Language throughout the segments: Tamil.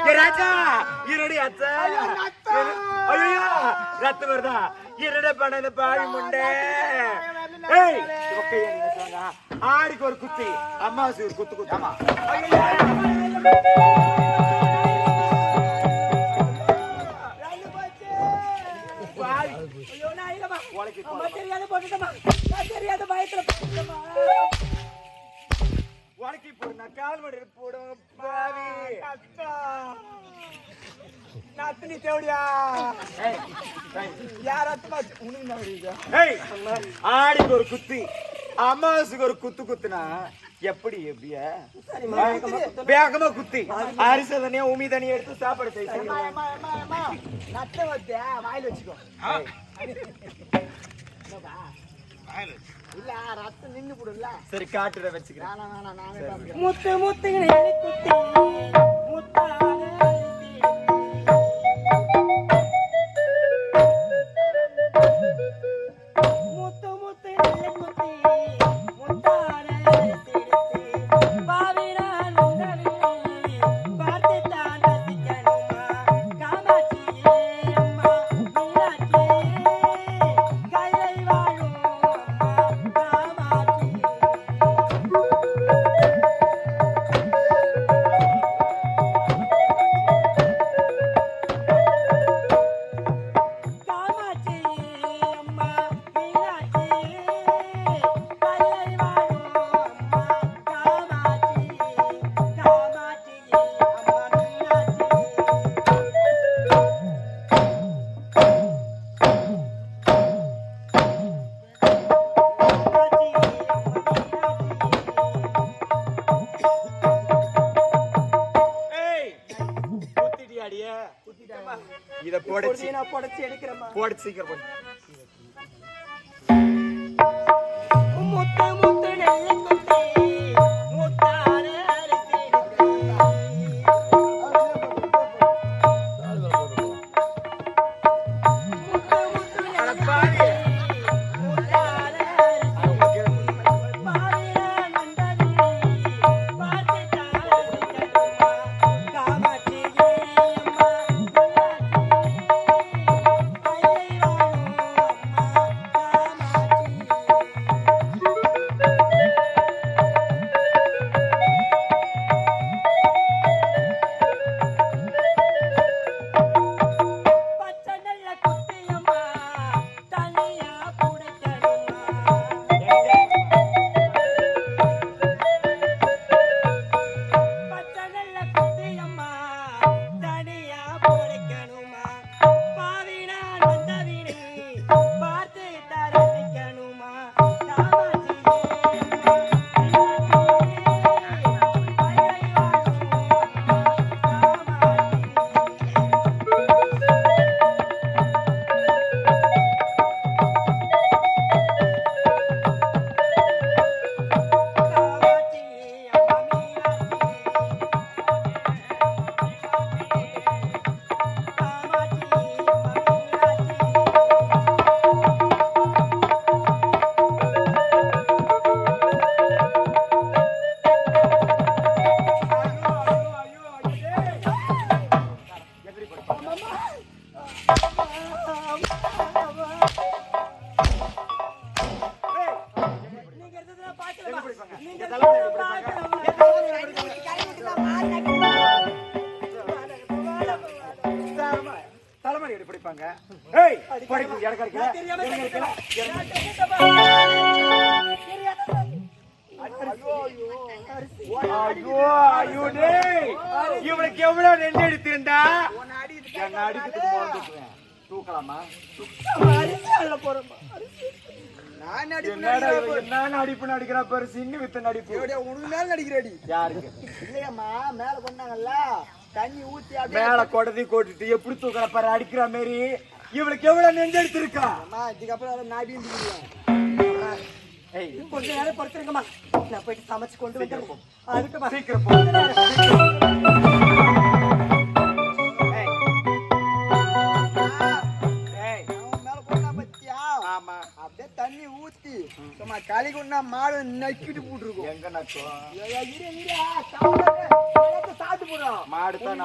என் ராஜா என்னுடைய அத்தை. ஐயோ ரத்தம் வருதா? பண்ண இந்த பாவி முண்டை. ஏய் சொல்லுங்க. ஆடிக்கு ஒரு குத்தி அம்மாவாசை ஒரு குத்து குத்து. ஐயோ நான் இல்லம்மா அம்மா தெரியாத போட்டுட்டமா தெரியாத பயத்துல உனக்கு போடு நான் கால் மடி போடுவாங்க நத்தினி தேவடியா? யார் அத்தமா உனக்கு ஏய் ஆடிக்கு ஒரு குத்தி அம்மாவாசைக்கு ஒரு குத்து குத்துனா எப்படி எப்படிய வேகமா குத்தி. அரிசி தனியா உமி தனியா எடுத்து சாப்பாடு செய்ய நத்த வச்ச வாயில வச்சுக்கோ. இல்ல ரத்தம் நின்னு போடும்ல சரி காட்டுற வச்சுக்கிறேன். முத்து முத்துங்க குத்தி. முத்தான முத்து போடச்சு. நான் புடச்சு எடுக்கிறேம்மா. போடு சீக்கிரம் போடு. ஏய் படிப்பு எனக்கு இருக்கல தெரியாம எனக்கு இருக்கல தெரியாத ஐயோ ஐயோ டேய் இவனுக்கு எவ்வளவு நெல் அடிக்கிட்டு என்ன அடிக்கிறதுக்கு போறதுக்கு தூக்கலாமா. நான் நடிப்பு நடிக்கிறா பாரு. சின்ன வித்த நடிப்பு. உனக்கு மேல நடிக்கிறடி யாருக்கு? இல்லையம்மா மேல கொண்டாங்கல்ல. தண்ணி ஊத்தி மேல கொடதி கொட்டிட்டு எப்படி தூக்கற பாரு அடிக்கிற மாதிரி இவனுக்கு எவ்வளவு நெஞ்சு எடுத்திருக்கா அம்மா இதுக்கப்புறம் நான் வீந்து கொஞ்ச நேரம் படுத்துருங்கம்மா. நான் போயிட்டு சமைச்சு கொண்டு வந்துடுறேன். அதுக்குமா சீக்கிரம் அப்படியே தண்ணி ஊத்தி சும்மா களி கொண்டா மாடு நக்கிட்டு போட்டுருக்கோம். எங்க நக்கம்? சாப்பிட்டு போடுறோம். மாடு தான்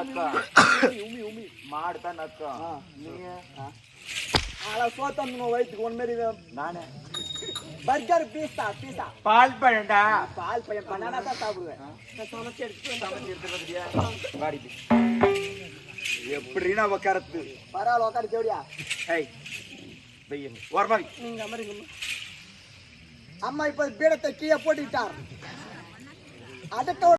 பர்கர் பீஸா பீஸா பால் பழண்டா பால் பனானா சாப்பிடுவேன். நான் சமைச்சு எடுத்து? வாடி. எப்படின்னா உக்காரத்து பரவாயில்ல வெய்ய ஓரமா வை. நீங்க அமருங்கம்மா அம்மா. இப்ப பீடத்தை கீழே போட்டுக்கிட்டார். அடுத்த